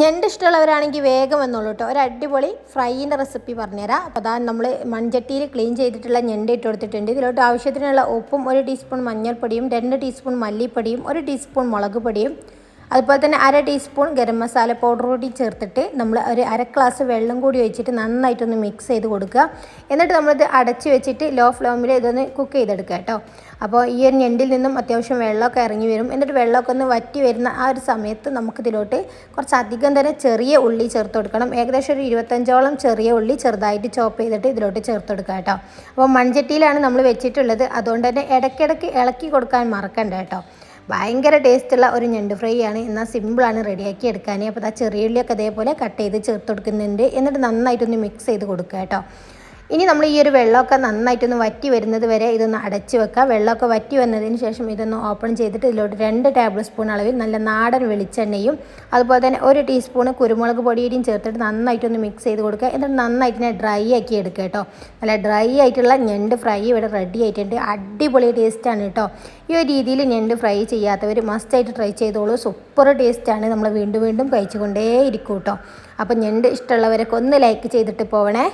ഞണ്ട് ഇഷ്ടമുള്ളവരാണെങ്കിൽ വേഗം വന്നോളൂ കേട്ടോ. ഒരു അടിപൊളി ഫ്രൈന്റെ റെസിപ്പി പറഞ്ഞുതരാം. അപ്പോൾ അതാ നമ്മൾ മൺചട്ടിയിൽ ക്ലീൻ ചെയ്തിട്ടുള്ള ഞണ്ട് ഇട്ട് കൊടുത്തിട്ടുണ്ട്. ഇതിലോട്ട് ആവശ്യത്തിനുള്ള ഉപ്പും ഒരു ടീസ്പൂൺ മഞ്ഞൾപ്പൊടിയും രണ്ട് ടീസ്പൂൺ മല്ലിപ്പൊടിയും ഒരു ടീസ്പൂൺ മുളക് പൊടിയും അതുപോലെ തന്നെ അര ടീസ്പൂൺ ഗരം മസാല പൗഡർ കൂടി ചേർത്തിട്ട് നമ്മൾ ഒരു അര ഗ്ലാസ് വെള്ളം കൂടി ഒഴിച്ചിട്ട് നന്നായിട്ടൊന്ന് മിക്സ് ചെയ്ത് കൊടുക്കുക. എന്നിട്ട് നമ്മളിത് അടച്ച് വെച്ചിട്ട് ലോ ഫ്ലെയിമിൽ ഇതൊന്ന് കുക്ക് ചെയ്തെടുക്കുക കേട്ടോ. അപ്പോൾ ഈ ഒരു ഞെണ്ടിൽ നിന്നും അത്യാവശ്യം വെള്ളമൊക്കെ ഇറങ്ങി വരും. എന്നിട്ട് വെള്ളമൊക്കെ ഒന്ന് വറ്റി വരുന്ന ആ ഒരു സമയത്ത് നമുക്കിതിലോട്ട് കുറച്ച് അധികം തന്നെ ചെറിയ ഉള്ളി ചേർത്ത് കൊടുക്കണം. ഏകദേശം ഒരു ഇരുപത്തഞ്ചോളം ചെറിയ ഉള്ളി ചെറുതായിട്ട് ചോപ്പ് ചെയ്തിട്ട് ഇതിലോട്ട് ചേർത്ത് കൊടുക്കുക കേട്ടോ. അപ്പോൾ മൺചട്ടിയിലാണ് നമ്മൾ വെച്ചിട്ടുള്ളത്. അതുകൊണ്ട് തന്നെ ഇടയ്ക്കിടയ്ക്ക് ഇളക്കി കൊടുക്കാൻ മറക്കണ്ട കേട്ടോ. ഭയങ്കര ടേസ്റ്റുള്ള ഒരു ഞണ്ട് ഫ്രൈ ആണ് എന്നാൽ സിമ്പിളാണ് റെഡിയാക്കി എടുക്കാൻ അപ്പോൾ ആ ചെറിയ ഉള്ളിയൊക്കെ അതേപോലെ കട്ട് ചെയ്ത് ചേർത്ത് കൊടുക്കുന്നുണ്ട് എന്നിട്ട് നന്നായിട്ടൊന്ന് മിക്സ് ചെയ്ത് കൊടുക്കുക കേട്ടോ. ഇനി നമ്മൾ ഈ ഒരു വെള്ളമൊക്കെ നന്നായിട്ടൊന്ന് വറ്റി വരുന്നത് വരെ ഇതൊന്ന് അടച്ച് വെക്കുക. വെള്ളമൊക്കെ വറ്റി വന്നതിന് ശേഷം ഇതൊന്ന് ഓപ്പൺ ചെയ്തിട്ട് ഇതിലോട്ട് രണ്ട് ടേബിൾ സ്പൂൺ അളവിൽ നല്ല നാടൻ വെളിച്ചെണ്ണയും അതുപോലെ തന്നെ ഒരു ടീസ്പൂൺ കുരുമുളക് പൊടിയുടെയും ചേർത്തിട്ട് നന്നായിട്ടൊന്ന് മിക്സ് ചെയ്ത് കൊടുക്കുക. എന്നിട്ട് നന്നായിട്ട് ഡ്രൈ ആക്കി എടുക്കുക കേട്ടോ. നല്ല ഡ്രൈ ആയിട്ടുള്ള ഞണ്ട് ഫ്രൈ ഇവിടെ റെഡി ആയിട്ടുണ്ട്. അടിപൊളി ടേസ്റ്റാണ് കേട്ടോ. ഈ ഒരു രീതിയിൽ ഞണ്ട് ഫ്രൈ ചെയ്യാത്തവർ മസ്റ്റായിട്ട് ട്രൈ ചെയ്തോളൂ. സൂപ്പർ ടേസ്റ്റാണ് നമ്മൾ വീണ്ടും വീണ്ടും കഴിച്ചുകൊണ്ടേ ഇരിക്കും കേട്ടോ. അപ്പോൾ ഞണ്ട് ഇഷ്ടമുള്ളവരൊക്കെ ഒന്ന് ലൈക്ക് ചെയ്തിട്ട് പോവണേ.